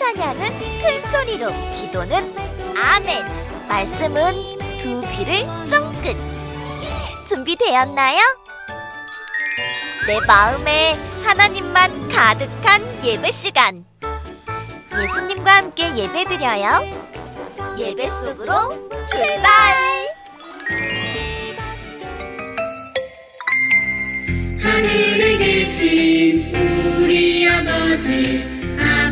찬양은 큰 소리로, 기도는 아멘, 말씀은 두 귀를 쫑긋. 준비되었나요? 내 마음에 하나님만 가득한 예배 시간. 예수님과 함께 예배드려요. 예배 속으로 출발! 하늘에 계신 우리 아버지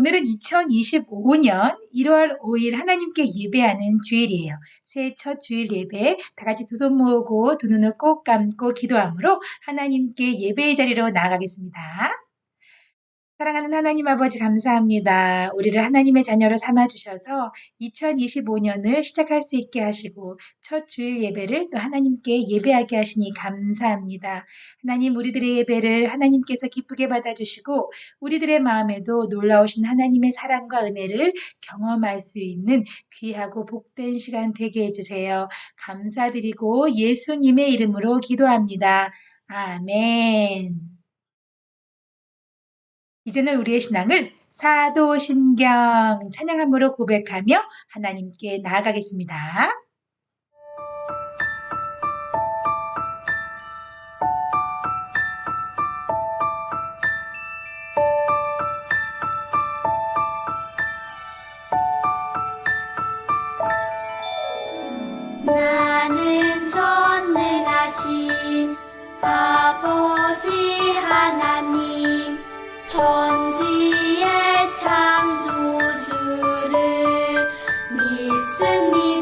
오늘은 2025년 1월 5일 하나님께 예배하는 주일이에요. 새해 첫 주일 예배, 다 같이 두 손 모으고 두 눈을 꼭 감고 기도함으로 하나님께 예배의 자리로 나아가겠습니다. 사랑하는 하나님 아버지 감사합니다. 우리를 하나님의 자녀로 삼아 주셔서 2025년을 시작할 수 있게 하시고 첫 주일 예배를 또 하나님께 예배하게 하시니 감사합니다. 하나님 우리들의 예배를 하나님께서 기쁘게 받아 주시고 우리들의 마음에도 놀라우신 하나님의 사랑과 은혜를 경험할 수 있는 귀하고 복된 시간 되게 해 주세요. 감사드리고 예수님의 이름으로 기도합니다. 아멘. 이제는 우리의 신앙을 사도신경 찬양함으로 고백하며 하나님께 나아가겠습니다. 나는 전능하신 아버지 하나님 천지의 창조주를 믿습니다.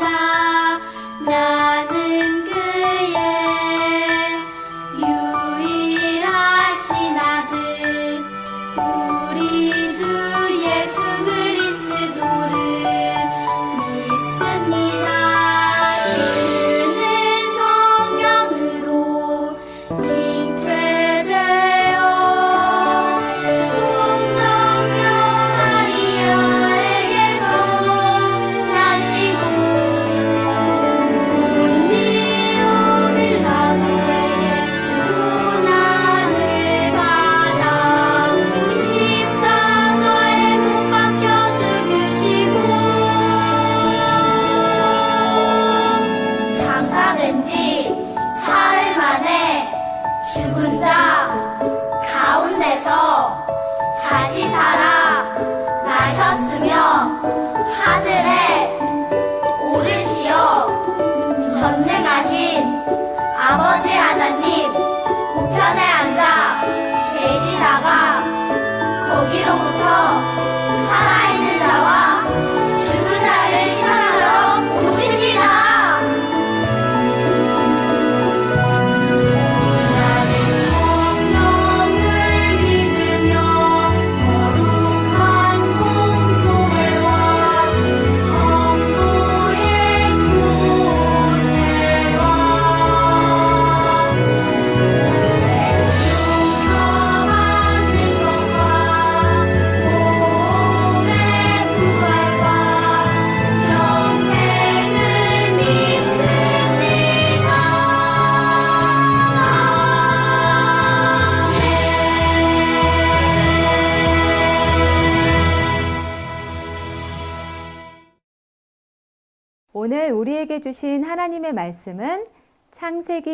오늘 우리에게 주신 하나님의 말씀은 창세기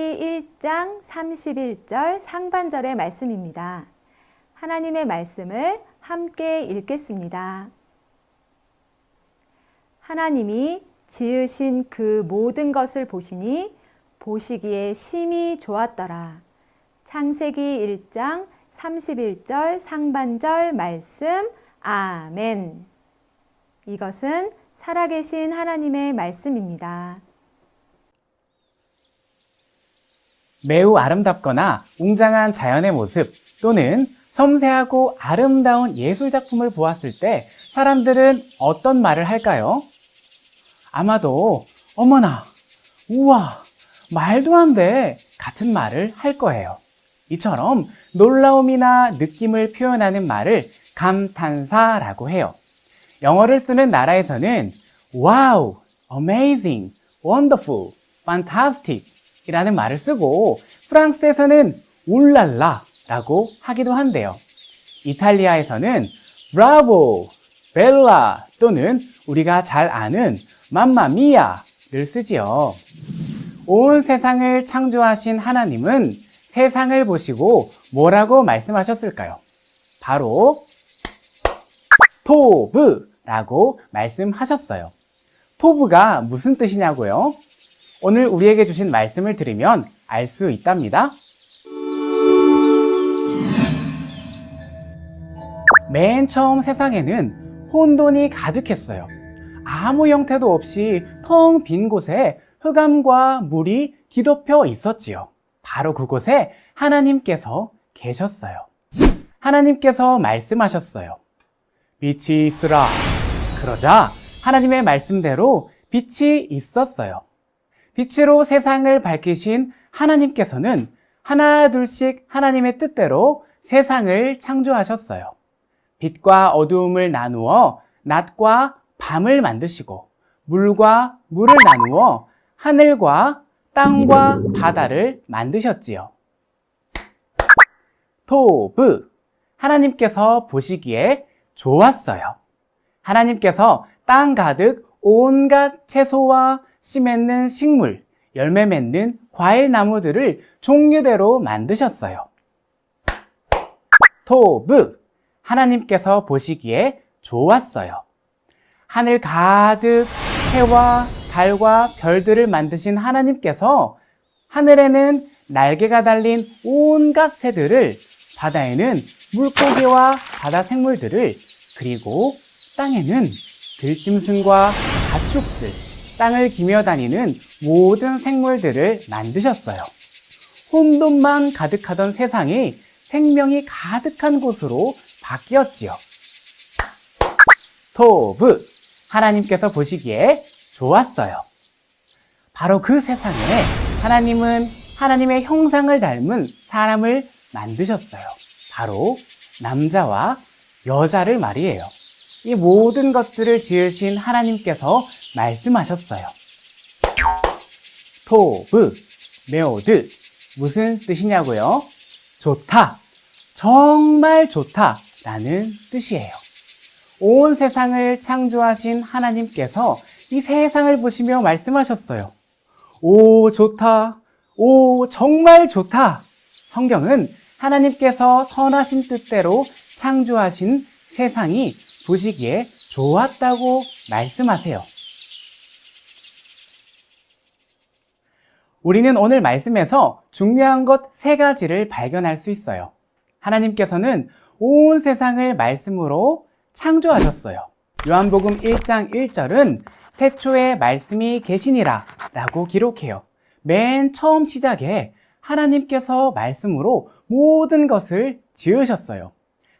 1장 31절 상반절의 말씀입니다. 하나님의 말씀을 함께 읽겠습니다. 하나님이 지으신 그 모든 것을 보시니 보시기에 심히 좋았더라. 창세기 1장 31절 상반절 말씀 아멘. 이것은 살아계신 하나님의 말씀입니다. 매우 아름답거나 웅장한 자연의 모습 또는 섬세하고 아름다운 예술 작품을 보았을 때 사람들은 어떤 말을 할까요? 아마도 어머나, 우와, 말도 안 돼 같은 말을 할 거예요. 이처럼 놀라움이나 느낌을 표현하는 말을 감탄사라고 해요. 영어를 쓰는 나라에서는 wow, amazing, wonderful, fantastic 이라는 말을 쓰고 프랑스에서는 울랄라 라고 하기도 한대요. 이탈리아에서는 브라보, 벨라 또는 우리가 잘 아는 맘마미아를 쓰지요. 온 세상을 창조하신 하나님은 세상을 보시고 뭐라고 말씀하셨을까요? 바로 토브라고 말씀하셨어요. 토브가 무슨 뜻이냐고요? 오늘 우리에게 주신 말씀을 들으면 알 수 있답니다. 맨 처음 세상에는 혼돈이 가득했어요. 아무 형태도 없이 텅 빈 곳에 흑암과 물이 뒤덮여 있었지요. 바로 그곳에 하나님께서 계셨어요. 하나님께서 말씀하셨어요. 빛이 있으라. 그러자 하나님의 말씀대로 빛이 있었어요. 빛으로 세상을 밝히신 하나님께서는 하나 둘씩 하나님의 뜻대로 세상을 창조하셨어요. 빛과 어두움을 나누어 낮과 밤을 만드시고 물과 물을 나누어 하늘과 땅과 바다를 만드셨지요. 토브 하나님께서 보시기에 좋았어요. 하나님께서 땅 가득 온갖 채소와 씨 맺는 식물, 열매 맺는 과일 나무들을 종류대로 만드셨어요. 토브 하나님께서 보시기에 좋았어요. 하늘 가득 해와 달과 별들을 만드신 하나님께서 하늘에는 날개가 달린 온갖 새들을 바다에는 물고기와 바다 생물들을 그리고 땅에는 들짐승과 가축들, 땅을 기며 다니는 모든 생물들을 만드셨어요. 혼돈만 가득하던 세상이 생명이 가득한 곳으로 바뀌었지요. 토브, 하나님께서 보시기에 좋았어요. 바로 그 세상에 하나님은 하나님의 형상을 닮은 사람을 만드셨어요. 바로 남자와 여자를 말이에요. 이 모든 것들을 지으신 하나님께서 말씀하셨어요. 토브, 메오드, 무슨 뜻이냐고요? 좋다, 정말 좋다 라는 뜻이에요. 온 세상을 창조하신 하나님께서 이 세상을 보시며 말씀하셨어요. 오, 좋다. 오, 정말 좋다. 성경은 하나님께서 선하신 뜻대로 창조하신 세상이 보시기에 좋았다고 말씀하세요. 우리는 오늘 말씀에서 중요한 것 세 가지를 발견할 수 있어요. 하나님께서는 온 세상을 말씀으로 창조하셨어요. 요한복음 1장 1절은 태초에 말씀이 계시니라 라고 기록해요. 맨 처음 시작에 하나님께서 말씀으로 모든 것을 지으셨어요.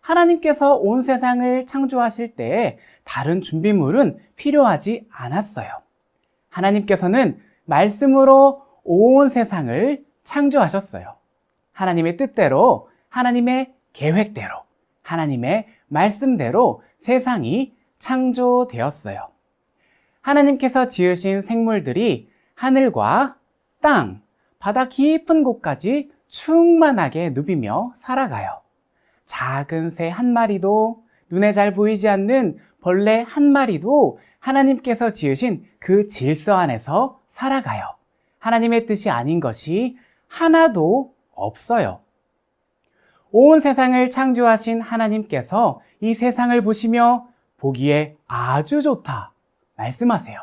하나님께서 온 세상을 창조하실 때 다른 준비물은 필요하지 않았어요. 하나님께서는 말씀으로 온 세상을 창조하셨어요. 하나님의 뜻대로, 하나님의 계획대로, 하나님의 말씀대로 세상이 창조되었어요. 하나님께서 지으신 생물들이 하늘과 땅, 바다 깊은 곳까지 충만하게 누비며 살아가요. 작은 새 한 마리도 눈에 잘 보이지 않는 벌레 한 마리도 하나님께서 지으신 그 질서 안에서 살아가요. 하나님의 뜻이 아닌 것이 하나도 없어요. 온 세상을 창조하신 하나님께서 이 세상을 보시며 보기에 아주 좋다 말씀하세요.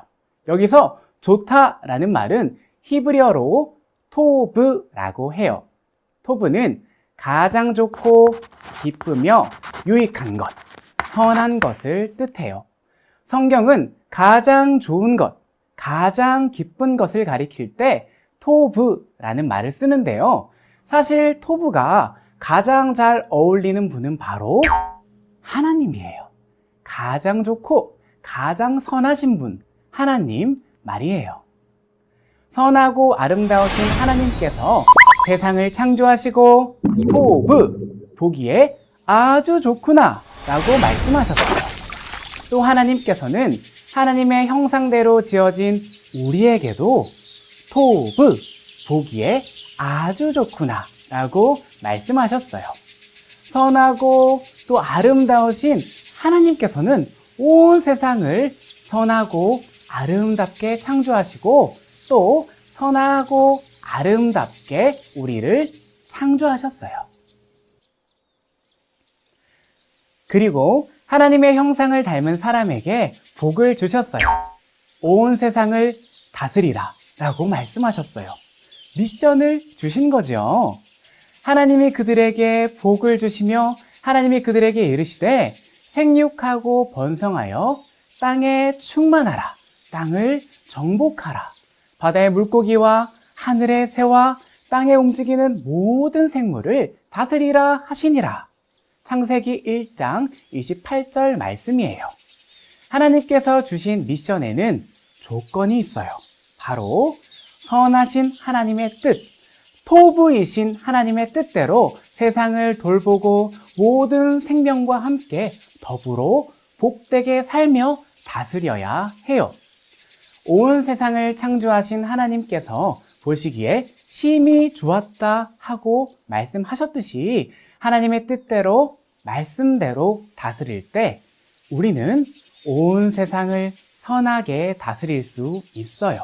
여기서 좋다라는 말은 히브리어로 토브라고 해요. 토브는 가장 좋고 기쁘며 유익한 것, 선한 것을 뜻해요. 성경은 가장 좋은 것, 가장 기쁜 것을 가리킬 때 토브라는 말을 쓰는데요. 사실 토브가 가장 잘 어울리는 분은 바로 하나님이에요. 가장 좋고 가장 선하신 분, 하나님 말이에요. 선하고 아름다우신 하나님께서 세상을 창조하시고 토브, 보기에 아주 좋구나 라고 말씀하셨어요. 또 하나님께서는 하나님의 형상대로 지어진 우리에게도 토브, 보기에 아주 좋구나 라고 말씀하셨어요. 선하고 또 아름다우신 하나님께서는 온 세상을 선하고 아름답게 창조하시고 또 선하고 아름답게 우리를 창조하셨어요. 그리고 하나님의 형상을 닮은 사람에게 복을 주셨어요. 온 세상을 다스리라 라고 말씀하셨어요. 미션을 주신 거죠. 하나님이 그들에게 복을 주시며 하나님이 그들에게 이르시되 생육하고 번성하여 땅에 충만하라. 땅을 정복하라. 바다의 물고기와 하늘의 새와 땅에 움직이는 모든 생물을 다스리라 하시니라. 창세기 1장 28절 말씀이에요. 하나님께서 주신 미션에는 조건이 있어요. 바로 선하신 하나님의 뜻, 토부이신 하나님의 뜻대로 세상을 돌보고 모든 생명과 함께 더불어 복되게 살며 다스려야 해요. 온 세상을 창조하신 하나님께서 보시기에 심히 좋았다 하고 말씀하셨듯이 하나님의 뜻대로 말씀대로 다스릴 때 우리는 온 세상을 선하게 다스릴 수 있어요.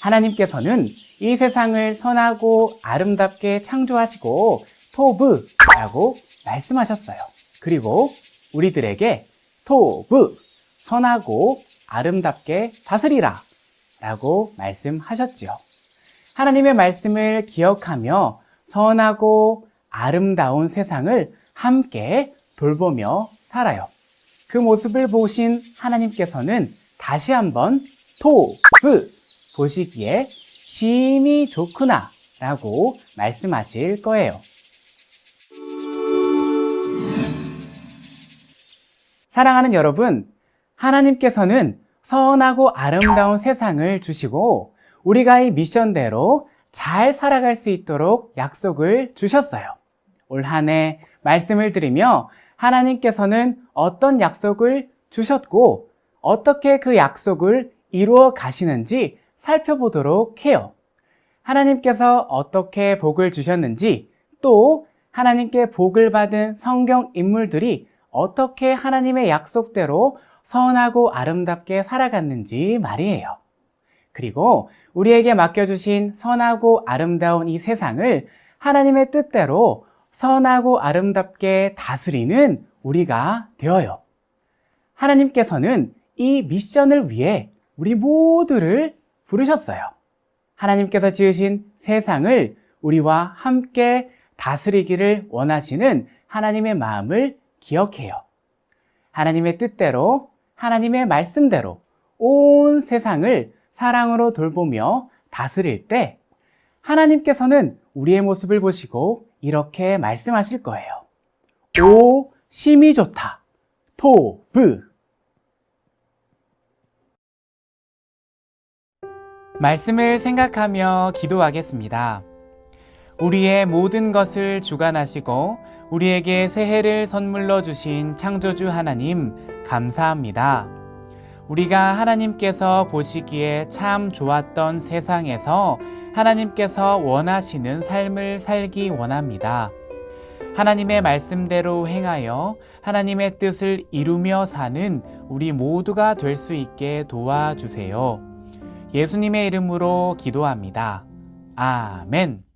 하나님께서는 이 세상을 선하고 아름답게 창조하시고 토브라고 말씀하셨어요. 그리고 우리들에게 토브, 선하고 아름답게 다스리라 라고 말씀하셨지요. 하나님의 말씀을 기억하며 선하고 아름다운 세상을 함께 돌보며 살아요. 그 모습을 보신 하나님께서는 다시 한번 토브 보시기에 심히 좋구나 라고 말씀하실 거예요. 사랑하는 여러분, 하나님께서는 선하고 아름다운 세상을 주시고 우리가 이 미션대로 잘 살아갈 수 있도록 약속을 주셨어요. 올 한 해 말씀을 드리며 하나님께서는 어떤 약속을 주셨고 어떻게 그 약속을 이루어 가시는지 살펴보도록 해요. 하나님께서 어떻게 복을 주셨는지 또 하나님께 복을 받은 성경 인물들이 어떻게 하나님의 약속대로 선하고 아름답게 살아갔는지 말이에요. 그리고 우리에게 맡겨주신 선하고 아름다운 이 세상을 하나님의 뜻대로 선하고 아름답게 다스리는 우리가 되어요. 하나님께서는 이 미션을 위해 우리 모두를 부르셨어요. 하나님께서 지으신 세상을 우리와 함께 다스리기를 원하시는 하나님의 마음을 기억해요. 하나님의 뜻대로, 하나님의 말씀대로 온 세상을 사랑으로 돌보며 다스릴 때 하나님께서는 우리의 모습을 보시고 이렇게 말씀하실 거예요. 오, 심이 좋다. 토, 브. 말씀을 생각하며 기도하겠습니다. 우리의 모든 것을 주관하시고 우리에게 새해를 선물로 주신 창조주 하나님 감사합니다. 우리가 하나님께서 보시기에 참 좋았던 세상에서 하나님께서 원하시는 삶을 살기 원합니다. 하나님의 말씀대로 행하여 하나님의 뜻을 이루며 사는 우리 모두가 될 수 있게 도와주세요. 예수님의 이름으로 기도합니다. 아멘.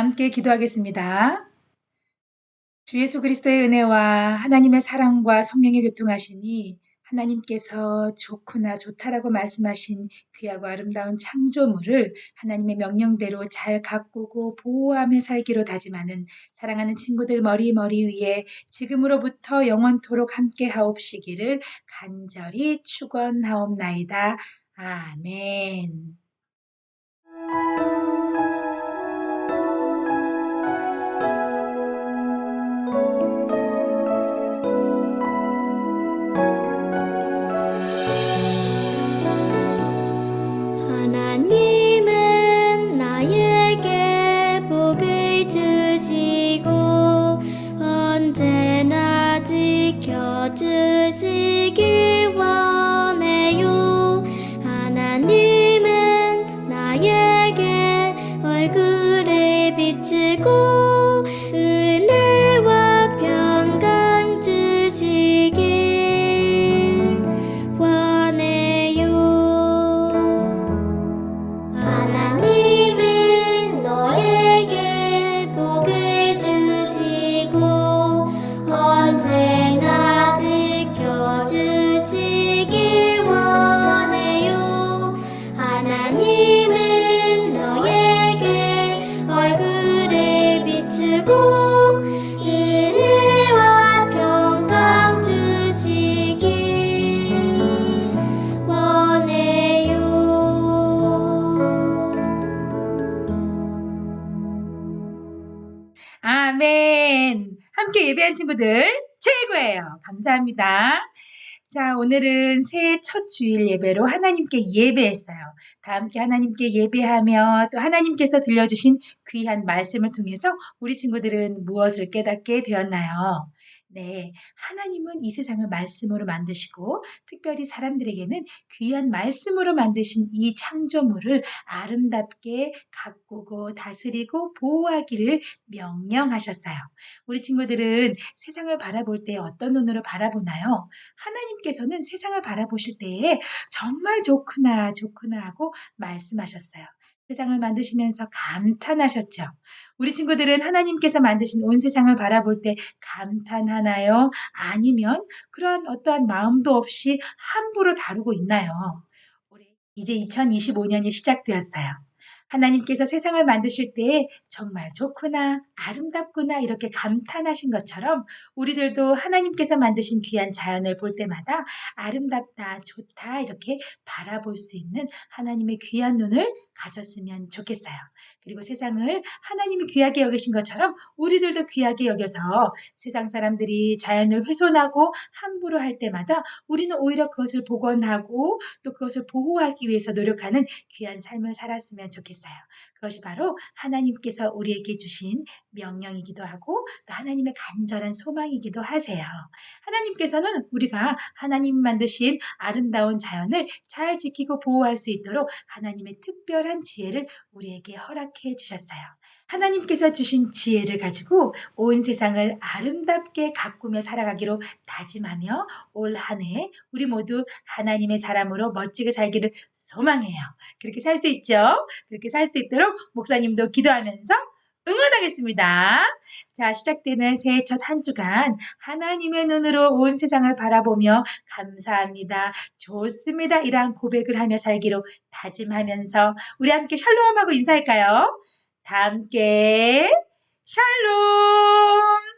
함께 기도하겠습니다. 주 예수 그리스도의 은혜와 하나님의 사랑과 성령의 교통하시니 하나님께서 좋구나 좋다라고 말씀하신 귀하고 아름다운 창조물을 하나님의 명령대로 잘 가꾸고 보호하며 살기로 다짐하는 사랑하는 친구들 머리 머리 위에 지금으로부터 영원토록 함께 하옵시기를 간절히 축원하옵나이다. 아멘. 예배한 친구들 최고예요. 감사합니다. 자, 오늘은 새해 첫 주일 예배로 하나님께 예배했어요. 다 함께 하나님께 예배하며 또 하나님께서 들려주신 귀한 말씀을 통해서 우리 친구들은 무엇을 깨닫게 되었나요? 네. 하나님은 이 세상을 말씀으로 만드시고 특별히 사람들에게는 귀한 말씀으로 만드신 이 창조물을 아름답게 가꾸고 다스리고 보호하기를 명령하셨어요. 우리 친구들은 세상을 바라볼 때 어떤 눈으로 바라보나요? 하나님께서는 세상을 바라보실 때에 정말 좋구나, 좋구나 하고 말씀하셨어요. 세상을 만드시면서 감탄하셨죠. 우리 친구들은 하나님께서 만드신 온 세상을 바라볼 때 감탄하나요? 아니면 그러한 어떠한 마음도 없이 함부로 다루고 있나요? 이제 2025년이 시작되었어요. 하나님께서 세상을 만드실 때 정말 좋구나, 아름답구나 이렇게 감탄하신 것처럼 우리들도 하나님께서 만드신 귀한 자연을 볼 때마다 아름답다, 좋다 이렇게 바라볼 수 있는 하나님의 귀한 눈을 가졌으면 좋겠어요. 그리고 세상을 하나님이 귀하게 여기신 것처럼 우리들도 귀하게 여겨서 세상 사람들이 자연을 훼손하고 함부로 할 때마다 우리는 오히려 그것을 복원하고 또 그것을 보호하기 위해서 노력하는 귀한 삶을 살았으면 좋겠어요. 그것이 바로 하나님께서 우리에게 주신 명령이기도 하고 또 하나님의 간절한 소망이기도 하세요. 하나님께서는 우리가 하나님 만드신 아름다운 자연을 잘 지키고 보호할 수 있도록 하나님의 특별한 지혜를 우리에게 허락해 주셨어요. 하나님께서 주신 지혜를 가지고 온 세상을 아름답게 가꾸며 살아가기로 다짐하며 올 한 해 우리 모두 하나님의 사람으로 멋지게 살기를 소망해요. 그렇게 살 수 있죠? 그렇게 살 수 있도록 목사님도 기도하면서 응원하겠습니다. 자, 시작되는 새해 첫 한 주간 하나님의 눈으로 온 세상을 바라보며 감사합니다. 좋습니다. 이러한 고백을 하며 살기로 다짐하면서 우리 함께 샬롬하고 인사할까요? 다 함께 샬롬!